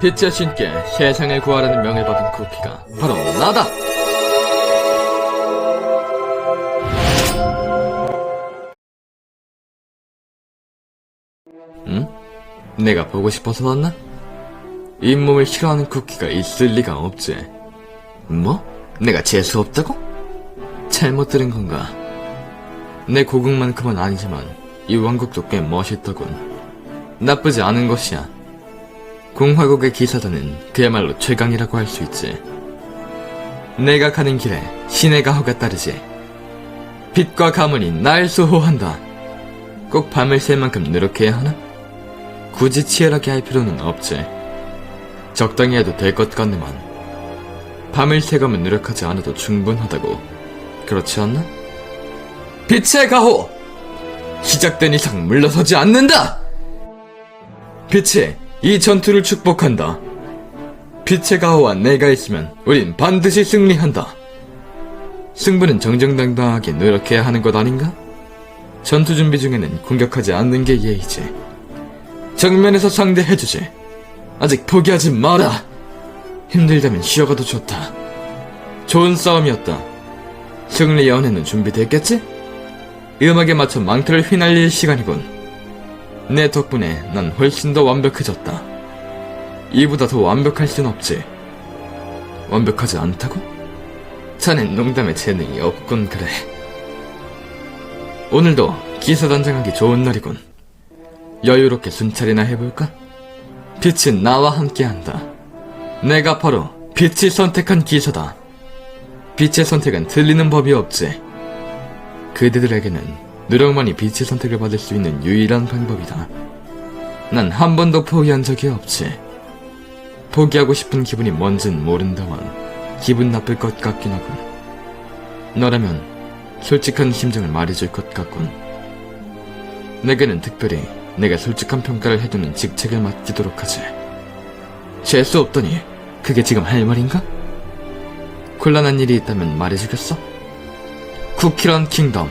빛의 신께 세상을 구하라는 명을 받은 쿠키가 바로 나다! 응? 내가 보고 싶어서 왔나? 잇몸을 싫어하는 쿠키가 있을 리가 없지. 뭐? 내가 재수 없다고? 잘못 들은 건가? 내 고국만큼은 아니지만 이 왕국도 꽤 멋있더군. 나쁘지 않은 것이야. 공화국의 기사단은 그야말로 최강이라고 할 수 있지. 내가 가는 길에 신의 가호가 따르지. 빛과 가문이 날 수호한다. 꼭 밤을 새 만큼 노력해야 하나? 굳이 치열하게 할 필요는 없지. 적당히 해도 될 것 같네만. 밤을 새가면 노력하지 않아도 충분하다고. 그렇지 않나? 빛의 가호! 시작된 이상 물러서지 않는다! 빛이 이 전투를 축복한다. 빛의 가호와 내가 있으면 우린 반드시 승리한다. 승부는 정정당당하게 노력해야 하는 것 아닌가? 전투 준비 중에는 공격하지 않는 게 예의지. 정면에서 상대해주지. 아직 포기하지 마라. 힘들다면 쉬어가도 좋다. 좋은 싸움이었다. 승리 연애는 준비됐겠지? 음악에 맞춰 망토를 휘날릴 시간이군. 내 덕분에 난 훨씬 더 완벽해졌다. 이보다 더 완벽할 순 없지. 완벽하지 않다고? 자넨 농담에 재능이 없군 그래. 오늘도 기사단장하기 좋은 날이군. 여유롭게 순찰이나 해볼까? 빛은 나와 함께한다. 내가 바로 빛이 선택한 기사다. 빛의 선택은 틀리는 법이 없지. 그대들에게는 노력만이 빛의 선택을 받을 수 있는 유일한 방법이다. 난 한 번도 포기한 적이 없지. 포기하고 싶은 기분이 뭔진 모른다만 기분 나쁠 것 같긴 하군. 너라면 솔직한 심정을 말해줄 것 같군. 내게는 특별히 내가 솔직한 평가를 해두는 직책을 맡기도록 하지. 재수 없더니 그게 지금 할 말인가? 곤란한 일이 있다면 말해주겠어? 쿠키런 킹덤